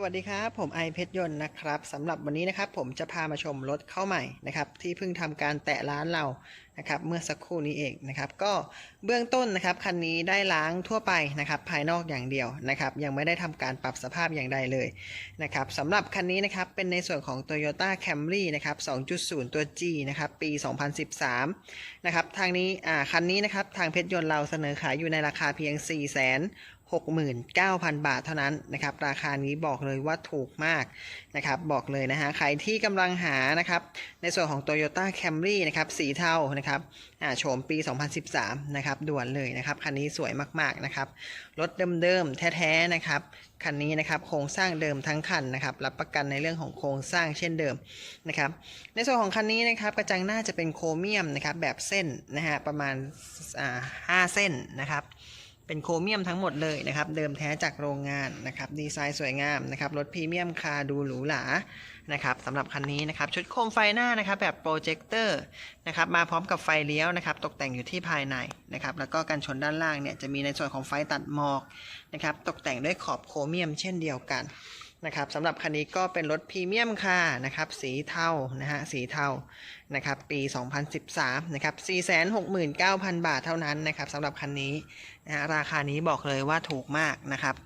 สวัสดีครับ ผมไอเพชรยนต์นะครับสำหรับวันนี้นะครับผมจะพามาชมรถเข้าใหม่นะครับที่เพิ่งทำการแตะร้านเรานะครับเมื่อสักครู่นี้เองนะครับก็เบื้องต้นนะครับคันนี้ได้ล้างทั่วไปนะครับภายนอกอย่างเดียวนะครับยังไม่ได้ทำการปรับสภาพอย่างใดเลยนะครับสำหรับคันนี้นะครับเป็นในส่วนของ Toyota Camry นะครับ 2.0 ตัว G นะครับปี 2013 นะครับทางนี้อ่าคันนี้นะครับทางเพชรยนต์เราเสนอขายอยู่ในราคาเพียง4 0 0 0 0 69,000 บาทเท่านั้นนะครับ ราคานี้บอกเลยว่าถูกมากนะครับ บอกเลยนะฮะ ใครที่กำลังหานะครับ ในส่วนของ Toyota Camry นะครับสีเทานะครับอ่าโฉมปี 2013 นะครับด่วนเลยนะครับ คันนี้สวยมากๆนะครับ รถเดิมๆ แท้ๆ นะครับ คันนี้นะครับโครงสร้างเดิมทั้งคันนะครับ รับประกันในเรื่องของโครงสร้างเช่นเดิมนะครับ ในส่วนของคันนี้นะครับกระจังหน้าจะเป็นโครเมียมนะครับแบบเส้นนะฮะประมาณอ่าห้าเส้นนะครับ เป็นโครเมียมทั้งหมดเลยนะครับ เดิมแท้จากโรงงานนะครับ ดีไซน์สวยงามนะครับ รถพรีเมียมคาดูหรูหรานะครับสำหรับคันนี้นะครับ ชุดโคมไฟหน้านะครับ แบบโปรเจคเตอร์นะครับ มาพร้อมกับไฟเลี้ยวนะครับ ตกแต่งอยู่ที่ภายในนะครับ แล้วก็กันชนด้านล่างเนี่ยจะมีในส่วนของไฟตัดหมอกนะครับ ตกแต่งด้วยขอบโครเมียมเช่นเดียวกัน นะครับสำหรับคันนี้ก็เป็นรถพรีเมียมคาร์นะครับสีเทานะฮะสีเทานะครับปี 2013นะครับ469,000 บาทเท่านั้นนะครับสำหรับคันนี้นะฮะราคานี้บอกเลยว่าถูกมากนะครับ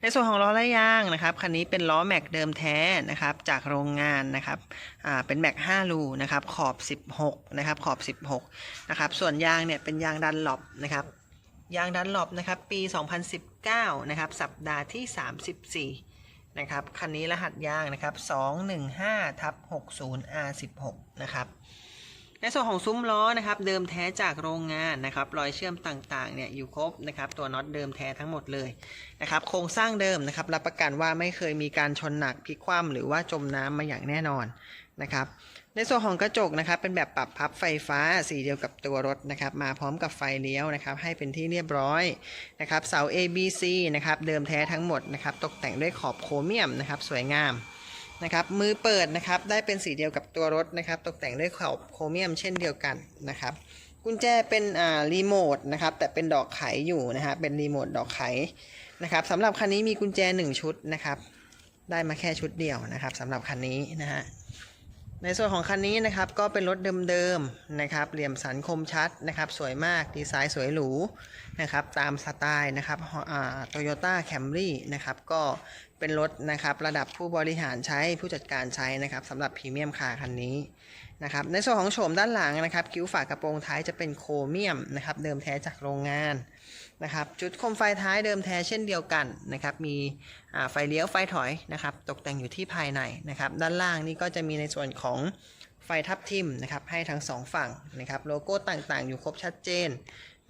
ในส่วนของล้อและยางนะครับคันนี้เป็นล้อแม็กเดิมแท้นะครับจากโรงงานนะครับอ่าเป็นแม็ก5รูนะครับขอบ 16นะครับขอบ 16นะครับส่วนยางเนี่ยเป็นยางดันหลบนะครับยางดันหลบนะครับปี 2010 9 นะครับ สัปดาห์ที่ 34 นะครับ คันนี้รหัสยางนะครับ 215ทับ60 R16 นะครับในส่วนของซุ้มล้อนะครับเดิมแท้จากโรงงานนะครับรอยเชื่อมต่างๆเนี่ยอยู่ครบนะครับตัวน็อตเดิมแท้ทั้งหมดเลยนะครับโครงสร้างเดิมนะครับรับประกันว่าไม่เคยมีการชนหนักพลิกคว่ำหรือว่าจมน้ำมาอย่างแน่นอนนะครับ ในส่วนของกระจกนะครับเป็นแบบปรับพับไฟฟ้าสีเดียวกับตัวรถนะครับมาพร้อมกับไฟเลี้ยวนะครับให้เป็นที่เรียบร้อยนะครับเสา A B C นะครับเดิมแท้ทั้งหมดนะครับตกแต่งด้วยขอบโครเมียมนะครับสวยงามนะครับมือเปิดนะครับได้เป็นสีเดียวกับตัวรถนะครับตกแต่งด้วยขอบโครเมียมเช่นเดียวกันนะครับกุญแจเป็นอ่ารีโมทนะครับแต่เป็นดอกไขอยู่นะฮะเป็นรีโมทดอกไขนะครับสำหรับคันนี้มีกุญแจ 1 ชุดนะครับได้มาแค่ชุดเดียวนะครับสำหรับคันนี้นะฮะ ในส่วนของคันนี้นะครับก็เป็นรถเดิมๆนะครับเหลี่ยมสันคมชัดนะครับสวยมากดีไซน์สวยหรูนะครับตามสไตล์นะครับโตโยต้าแคมรี่นะครับก็ เป็นรถนะครับระดับผู้บริหารใช้ผู้จัดการใช้นะครับสำหรับพรีเมียมคาร์คันนี้นะครับในส่วนของโฉมด้านหลังนะครับคิ้วฝากระโปรงท้ายจะเป็นโครเมียมนะครับเดิมแท้จากโรงงานนะครับจุดโคมไฟท้ายเดิมแท้เช่นเดียวกันนะครับมีไฟเลี้ยวไฟถอยนะครับตกแต่งอยู่ที่ภายในนะครับด้านล่างนี่ก็จะมีในส่วนของไฟทับทิมนะครับให้ทั้งสองฝั่งนะครับโลโก้ต่างๆ อยู่ครบชัดเจน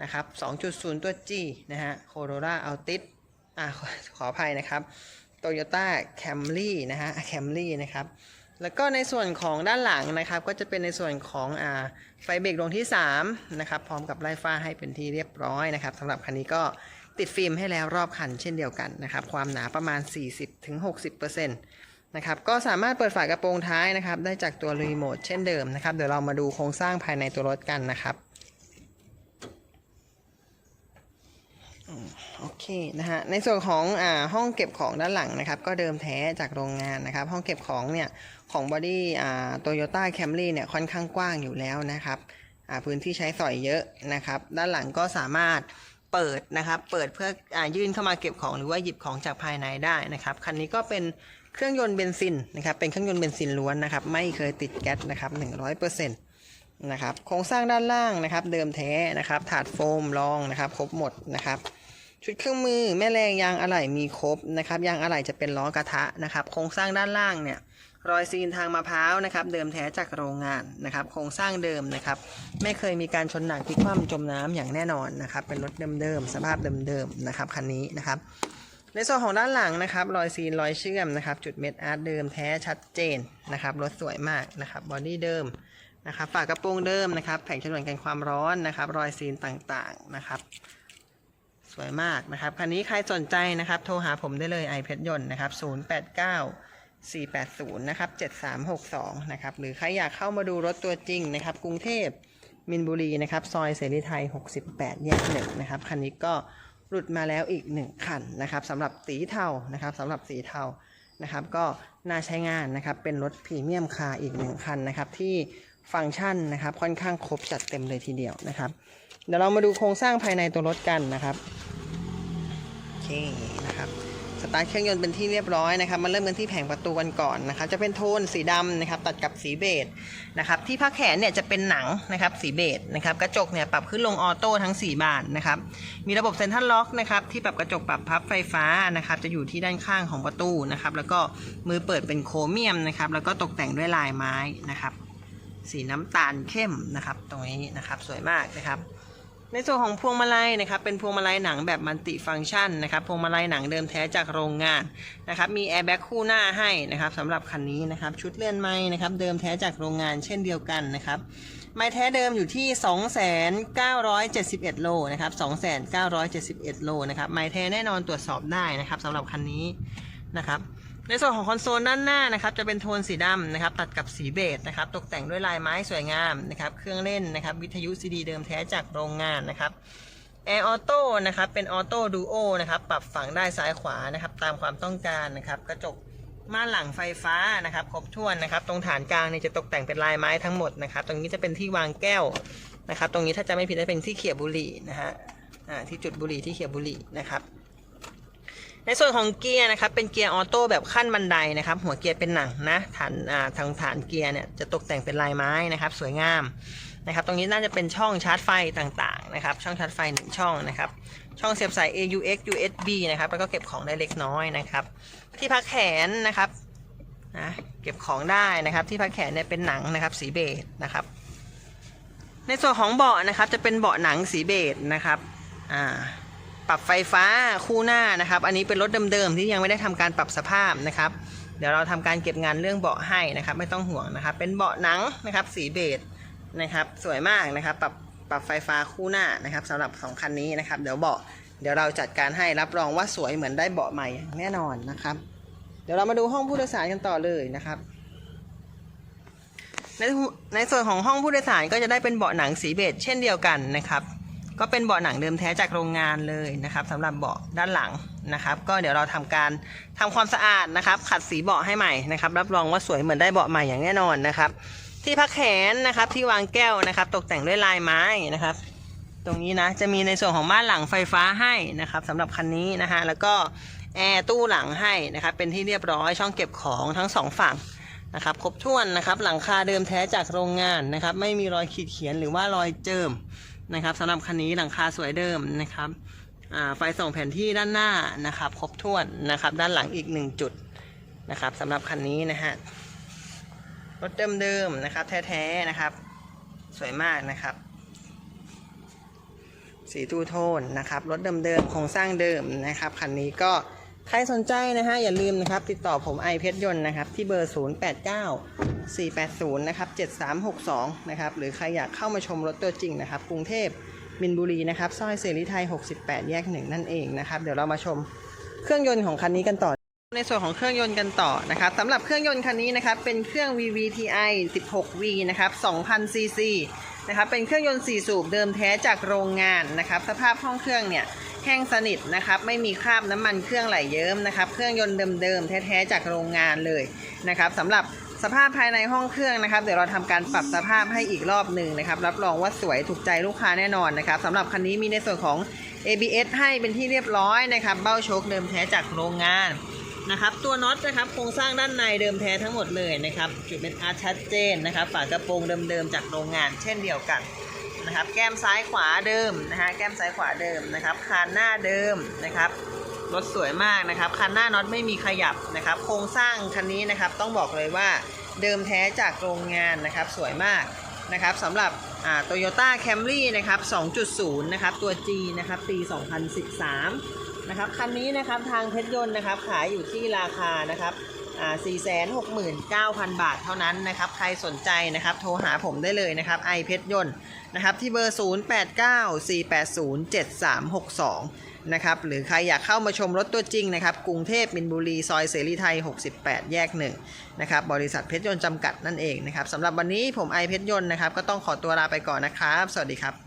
นะครับ2.0 ตัว G นะฮะ Corolla Altis อ่าขออภัยนะครับ Toyota Camry นะฮะ Camry นะครับ แล้วก็ในส่วนของด้านหลังนะครับ ก็จะเป็นในส่วนของอ่าไฟเบรกดวงที่3นะครับ พร้อมกับไล่ฟ้าให้เป็นที่เรียบร้อยนะครับสำหรับคันนี้ก็ติดฟิล์มให้แล้วรอบคันเช่นเดียวกันนะครับ ความหนาประมาณ 40-60%นะครับก็สามารถเปิดฝากระโปรงท้ายนะครับ ได้จากตัวรีโมทเช่นเดิมนะครับ เดี๋ยวเรามาดูโครงสร้างภายในตัวรถกันนะครับ โอเคนะฮะในส่วนของอ่าห้องเก็บของด้านหลังนะครับ ก็เดิมแท้จากโรงงานนะครับ ห้องเก็บของเนี่ยของบอดี้อ่าโตโยต้าแคมรี่เนี่ยค่อนข้างกว้างอยู่แล้วนะครับอ่าพื้นที่ใช้สอยเยอะนะครับ ด้านหลังก็สามารถเปิดนะครับ เปิดเพื่ออยื่นเข้ามาเก็บของหรือว่าหยิบของจากภายในได้นะครับคันนี้ก็เป็นเครื่องยนต์เบนซินนะครับเป็นเครื่องยนต์เบนซินล้วนนะครับ ไม่เคยติดแก๊สนะครับ100%นะครับโครงสร้างด้านล่างนะครับ เดิมแท้นะครับ ถาดโฟมรองนะครับ ครบหมดนะครับ ชุดเครื่องมือแม่แรงยางอะไหล่มีครบนะครับยางอะไหล่จะเป็นล้อกระทะนะครับ โครงสร้างด้านล่างเนี่ยรอยซีนทางมะพร้าวนะครับ เดิมแท้จากโรงงานนะครับ โครงสร้างเดิมนะครับ ไม่เคยมีการชนหนักพลิกคว่ำจมน้ำอย่างแน่นอนนะครับ เป็นรถเดิมๆสภาพเดิมๆนะครับคันนี้นะครับในส่วนของด้านหลังนะครับ รอยซีนรอยเชื่อมนะครับ จุดเม็ดอาร์ตเดิมแท้ชัดเจนนะครับรถสวยมากนะครับบอดี้เดิมนะครับฝากระโปรงเดิมนะครับ แผงฉนวนกันความร้อนนะครับ รอยซีนต่างๆนะครับ สวยมากนะครับ คันนี้ใครสนใจนะครับ โทรหาผมได้เลยไอเพชรยนต์นะครับ 089 480 นะครับ 7362 นะครับ หรือใครอยากเข้ามาดูรถตัวจริงนะครับ กรุงเทพมินบุรีนะครับ ซอยเสรีไทย 68 แยกหนึ่งนะครับ คันนี้ก็หลุดมาแล้วอีกหนึ่งคันนะครับสำหรับสีเทานะครับสำหรับสีเทานะครับ ก็น่าใช้งานนะครับ เป็นรถพรีเมียมคาร์อีกหนึ่งคันนะครับ ที่ ฟังก์ชันนะครับ ค่อนข้างครบจัดเต็มเลยทีเดียวนะครับ เดี๋ยวเรามาดูโครงสร้างภายในตัวรถกันนะครับโอเคนะครับสตาร์ทเครื่องยนต์เป็นที่เรียบร้อยนะครับมาเริ่มกันที่แผงประตูกันก่อนนะครับจะเป็นโทนสีดำนะครับตัดกับสีเบจนะครับที่พักแขนเนี่ยจะเป็นหนังนะครับสีเบจนะครับกระจกเนี่ยปรับขึ้นลงออโต้ทั้ง 4 บานนะครับมีระบบเซ็นทรัลล็อกนะครับที่ปรับกระจกปรับพับไฟฟ้านะครับจะอยู่ที่ด้านข้างของประตูนะครับแล้วก็มือเปิดเป็นโครเมียมนะครับแล้วก็ตกแต่งด้วยลายไม้นะครับ สีน้ำตาลเข้มนะครับ ตรงนี้นะครับสวยมากนะครับ ในส่วนของพวงมาลัยนะครับ เป็นพวงมาลัยหนังแบบมัลติฟังก์ชันนะครับพวงมาลัยหนังเดิมแท้จากโรงงานนะครับ มีแอร์แบ็กคู่หน้าให้นะครับสำหรับคันนี้นะครับ ชุดเลื่อนไม้นะครับ เดิมแท้จากโรงงานเช่นเดียวกันนะครับไม้แท้เดิมอยู่ที่ 2,971 โลนะครับ 2,971 โลนะครับ ไม้แท้แน่นอนตรวจสอบได้นะครับสำหรับคันนี้นะครับ ในส่วนของคอนโซลด้านหน้านะครับจะเป็นโทนสีดำนะครับตัดกับสีเบจนะครับตกแต่งด้วยลายไม้สวยงามนะครับเครื่องเล่นนะครับวิทยุซีดีเดิมแท้จากโรงงานนะครับแอร์ออโต้นะครับเป็นออโต้ดูโอนะครับปรับฝั่งได้ซ้ายขวานะครับตามความต้องการนะครับกระจกม่านหลังไฟฟ้านะครับครบถ้วนนะครับ ตรงฐานกลางเนี่ยจะตกแต่งเป็นลายไม้ทั้งหมดนะครับ ตรงนี้จะเป็นที่วางแก้วนะครับ ตรงนี้ถ้าจะไม่ผิดจะเป็นที่เขียบบุหรี่นะฮะที่จุดบุหรี่ที่เขียบบุหรี่นะครับ ในส่วนของเกียร์นะครับเป็นเกียร์ออโต้แบบขั้นบันไดนะครับหัวเกียร์เป็นหนังนะฐานอ่าทางฐานเกียร์เนี่ยจะตกแต่งเป็นลายไม้นะครับสวยงามนะครับตรงนี้น่าจะเป็นช่องชาร์จไฟต่างๆนะครับช่องชาร์จไฟหนึ่งช่องนะครับช่องเสียบสาย AUX USB นะครับแล้วก็เก็บของได้เล็กน้อยนะครับที่พักแขนนะครับนะเก็บของได้นะครับที่พักแขนเนี่ยเป็นหนังนะครับสีเบจนะครับในส่วนของเบาะนะครับจะเป็นเบาะหนังสีเบจนะครับอ่า ปรับไฟฟ้าคู่หน้านะครับ อันนี้เป็นรถเดิมๆที่ยังไม่ได้ทำการปรับสภาพนะครับ เดี๋ยวเราทำการเก็บงานเรื่องเบาะให้นะครับ ไม่ต้องห่วงนะครับ เป็นเบาะหนังนะครับสีเบจนะครับ สวยมากนะครับ ปรับปรับไฟฟ้าคู่หน้านะครับสำหรับสองคันนี้นะครับ เดี๋ยวเบาะเดี๋ยวเราจัดการให้รับรองว่าสวยเหมือนได้เบาะใหม่แน่นอนนะครับ เดี๋ยวเรามาดูห้องผู้โดยสารกันต่อเลยนะครับในในส่วนของห้องผู้โดยสารก็จะได้เป็นเบาะหนังสีเบจเช่นเดียวกันนะครับ ก็เป็นเบาะหนังเดิมแท้จากโรงงานเลยนะครับสำหรับเบาะด้านหลังนะครับ ก็เดี๋ยวเราทำการทำความสะอาดนะครับ ขัดสีเบาะให้ใหม่นะครับ รับรองว่าสวยเหมือนได้เบาะใหม่อย่างแน่นอนนะครับ ที่พักแขนนะครับที่วางแก้วนะครับ ตกแต่งด้วยลายไม้นะครับ ตรงนี้นะจะมีในส่วนของม่านหลังไฟฟ้าให้นะครับสำหรับคันนี้นะฮะแล้วก็แอร์ตู้หลังให้นะครับ เป็นที่เรียบร้อยช่องเก็บของทั้งสองฝั่งนะครับครบถ้วนนะครับหลังคาเดิมแท้จากโรงงานนะครับ ไม่มีรอยขีดเขียนหรือว่ารอยเจิม นะครับสำหรับคันนี้หลังคาสวยเดิมนะครับไฟส่องแผนที่ด้านหน้านะครับ ครบถ้วนนะครับ ด้านหลังอีกหนึ่งจุดนะครับสำหรับคันนี้นะฮะรถเดิมๆนะครับ แท้ๆนะครับ สวยมากนะครับ สีทูโทนนะครับรถเดิมๆโครงสร้างเดิมนะครับคันนี้ก็ใครสนใจนะฮะอย่าลืมนะครับ ติดต่อผมไอเพชรยนต์นะครับ ที่เบอร์ 089 480 นะครับ 7362 นะครับ หรือใครอยากเข้ามาชมรถตัวจริงนะครับ กรุงเทพมินบุรีนะครับซอยเสรีไทย 68 แยกหนึ่งนั่นเองนะครับ เดี๋ยวเรามาชมเครื่องยนต์ของคันนี้กันต่อ ในส่วนของเครื่องยนต์กันต่อนะครับสำหรับเครื่องยนต์คันนี้นะครับ เป็นเครื่อง VVTi 16V นะครับ 2,000 cc นะครับ เป็นเครื่องยนต์ 4 สูบเดิมแท้จากโรงงานนะครับ สภาพห้องเครื่องเนี่ยแห้งสนิทนะครับ ไม่มีคราบน้ำมันเครื่องไหลเยิ้มนะครับ เครื่องยนต์เดิมๆแท้ๆจากโรงงานเลยนะครับสำหรับ สภาพภายในห้องเครื่องนะครับ เดี๋ยวเราทำการปรับสภาพให้อีกรอบหนึ่งนะครับ รับรองว่าสวยถูกใจลูกค้าแน่นอนนะครับสำหรับคันนี้มีในส่วนของ ABS ให้เป็นที่เรียบร้อยนะครับ เบ้าโชคเดิมแท้จากโรงงานนะครับ ตัวน็อตนะครับโครงสร้างด้านในเดิมแท้ทั้งหมดเลยนะครับ จุดเป็นอาร์ชัดเจนนะครับ ฝากระโปรงเดิมๆจากโรงงาน เช่นเดียวกันนะครับ แก้มซ้ายขวาเดิมนะฮะแก้มซ้ายขวาเดิมนะครับคานหน้าเดิมนะครับ รถสวยมากนะครับ คันหน้าน็อตไม่มีขยับนะครับ โครงสร้างคันนี้นะครับต้องบอกเลยว่าเดิมแท้จากโรงงานนะครับสวยมากนะครับสำหรับโตโยต้าแคมรี่นะครับ 2.0 นะครับ ตัว G นะครับ ปี 2013 นะครับ คันนี้นะครับทางเพชรยนต์นะครับขายอยู่ที่ราคานะครับ 469,000 บาทเท่านั้นนะครับ ใครสนใจนะครับ โทรหาผมได้เลยนะครับไอเพชรยนต์นะครับ ที่เบอร์ 0894807362 นะครับ หรือใครอยากเข้ามาชมรถตัวจริงนะครับ กรุงเทพมินบุรี ซอยเสรีไทย 68 แยกหนึ่งนะครับ บริษัทเพชรยนต์จำกัดนั่นเองนะครับสำหรับวันนี้ผมไอเพชรยนต์นะครับ ก็ต้องขอตัวลาไปก่อนนะครับ สวัสดีครับ